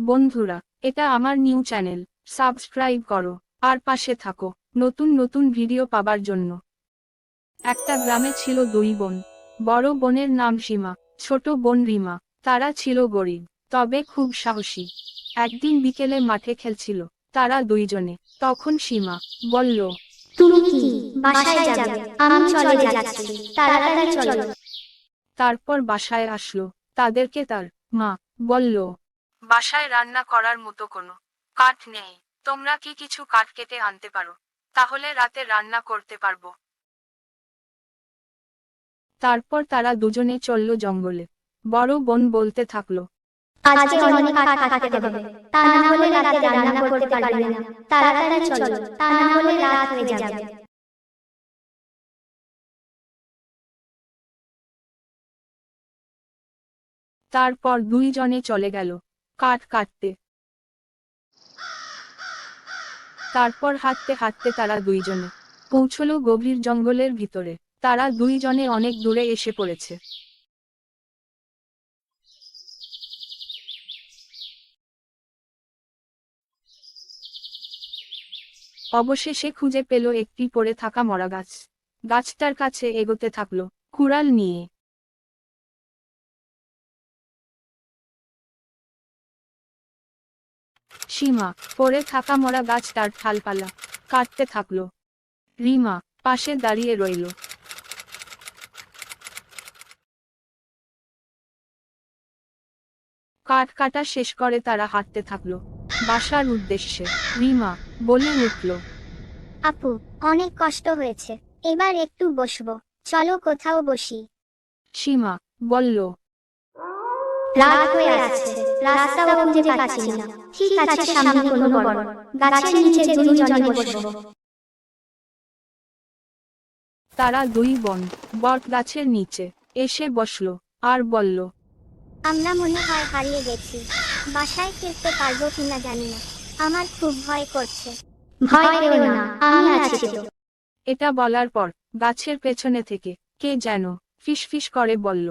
বন্ধুরা এটা আমার নিউ চ্যানেল। সাবস্ক্রাইব করো। আর পাশে থাকো। নতুন নতুন ভিডিও পাবার জন্য। একটা গ্রামে ছিল দুই বোন। বড় বোনের নাম সীমা ছোট বোন রিমা। তারা ছিল গরিব তবে খুব সাহসী। একদিন বিকেলে মাঠে খেলছিল তারা দুইজনে। তখন সীমা বলল তুমি কি বাসায় যাবে? আমি চলে যাচ্ছি। তাড়াতাড়ি চলো। তারপর বাসায় আসলো। তাদেরকে তার মা বলল বাসায় রান্না করার মতো কোনো কাঠ নেই। তোমরা কি কিছু কাঠ কেটে আনতে পারো? তাহলে রাতে রান্না করতে পারব। তারপর তারা দুজনে চলল জঙ্গলে। বড় বোন বলতে থাকল আজকে অনেক কাঠ কাটতে হবে। তা না হলে রাতে রান্না করতে পারবে না। তাড়াতাড়ি চলো। তা না হলে রাত হয়ে যাবে। তারপর দুইজনে চলে গেল। কাঠ কাটতে। তারপর হাঁটতে হাঁটতে তারা দুইজনে পৌঁছলো গভীর জঙ্গলের ভিতরে। তারা দুইজনে অনেক দূরে এসে পড়েছে। অবশেষে খুঁজে পেল একটি পড়ে থাকা মরা গাছ। গাছটার কাছে এগোতে থাকল কুড়াল নিয়ে। সীমা পড়ে থাকা মরা গাছ তার ঠালপালা কাটতে থাকল। রিমা পাশে দাঁড়িয়ে রইল। কাঠ কাটা শেষ করে তারা হাঁটতে থাকল। বাসার উদ্দেশ্যে রিমা বলে উঠল আপু অনেক কষ্ট হয়েছে। এবার একটু বসবো। চলো কোথাও বসি। সীমা বলল রাত হয়ে আসছে রাস্তাও খুঁজে পাচ্ছি না। ঠিক আছে সামনে কোনো বড় গাছের নিচে দুজনে বসবো। তারা দুই বোন বট গাছের নিচে। এসে বসল আর বলল আমরা মনে হয় হারিয়ে গেছি। বাসায় ফিরতে পারব কিনা জানি না। আমার খুব ভয় করছে। ভয় পেও না আমি আছি তো। এটা বলার পর গাছের পেছনে থেকে কে যেন ফিস ফিস করে বলল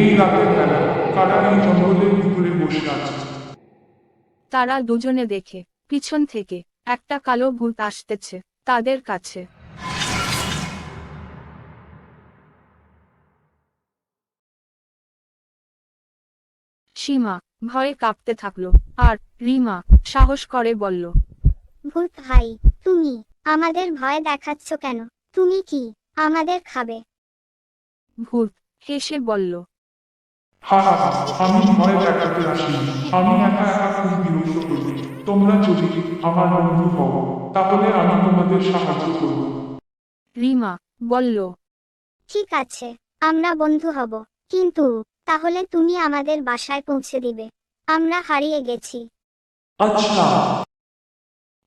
এই রাতের বেলা কারা এই জঙ্গলের ভিতরে বসে আছে। তারা দুজনে দেখে পিছন থেকে একটা কালো ভূত আসতেছে তাদের কাছে। সীমা ভয়ে কাঁপতে থাকল আর রিমা সাহস করে বলল ভূত ভাই তুমি আমাদের ভয় দেখাচ্ছ কেন? তুমি কি আমাদের খাবে? ভূত হেসে বলল? হা হা হা আমি ভয় দেখাতে আসিনি আমি একা একা খুব বিরক্ত করি। তোমরা যদি আমার বন্ধু হও তাহলে আমি তোমাদের সাহায্য করব। রিমা বলল ঠিক আছে আমরা বন্ধু হব। কিন্তু তাহলে তুমি আমাদের বাসায় পৌঁছে দিবে। আমরা হারিয়ে গেছি। আচ্ছা।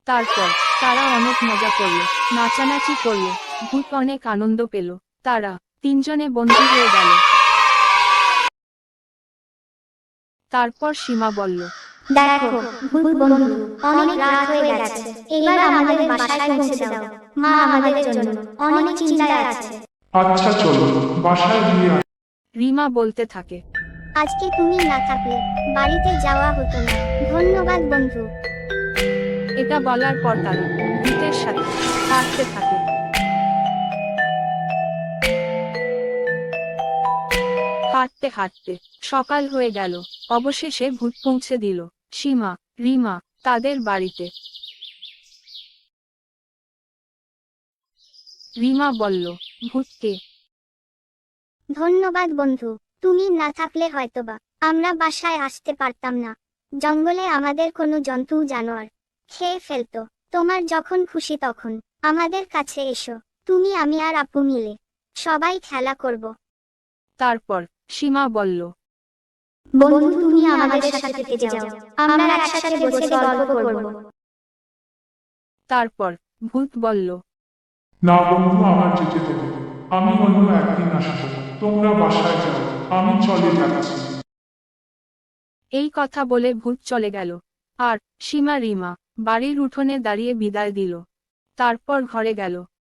তারপর তারা অনেক মজা করল নাচানাচি করল ভূত অনেক আনন্দ পেল। তারা তিনজনে বন্ধু হয়ে গেল। তারপর সীমা বলল দেখো ভূত বন্ধু অনেক রাত হয়ে গেছে। এবার আমাদের বাসায় পৌঁছে দাও। মা আমাদের জন্য অনেক চিন্তায় আছে। আচ্ছা চলো বাসায় গিয়ে রিমা বলতে থাকে আজকে তুমি না থাকলে বাড়িতে যাওয়া হতো না। ধন্যবাদ বন্ধু। এটা বলার পর তারা ভূতের সাথে হাঁটতে থাকে। হাঁটতে হাঁটতে সকাল হয়ে গেল। অবশেষে ভূত পৌঁছে দিল। সীমা রিমা তাদের বাড়িতে। রিমা বলল ভূতকে। ধন্যবাদ বন্ধু তুমি না থাকলে হয়তোবা আমরা বাসায় আসতে পারতাম না। জঙ্গলে আমাদের কোনো জন্তু জানোয়ার খেয়ে ফেলতো। তোমার যখন খুশি তখন আমাদের কাছে এসো। তুমি আমি আর আপু মিলে সবাই খেলা করব। তারপর সীমা বলল বন্ধু তুমি আমাদের সাথে থেকে যাও। আমরা একসাথে বসে গল্প করব। তারপর ভূত বলল না বন্ধু আমার যেতে হবে আমি অন্য একদিন আসব। তোমরা বাসায় যাও। আমি চলে যাচ্ছি। এই কথা বলে ভূত চলে গেল। আর সীমা রিমা বাড়ির উঠোনে দাঁড়িয়ে বিদায় দিল। তারপর ঘরে গেল।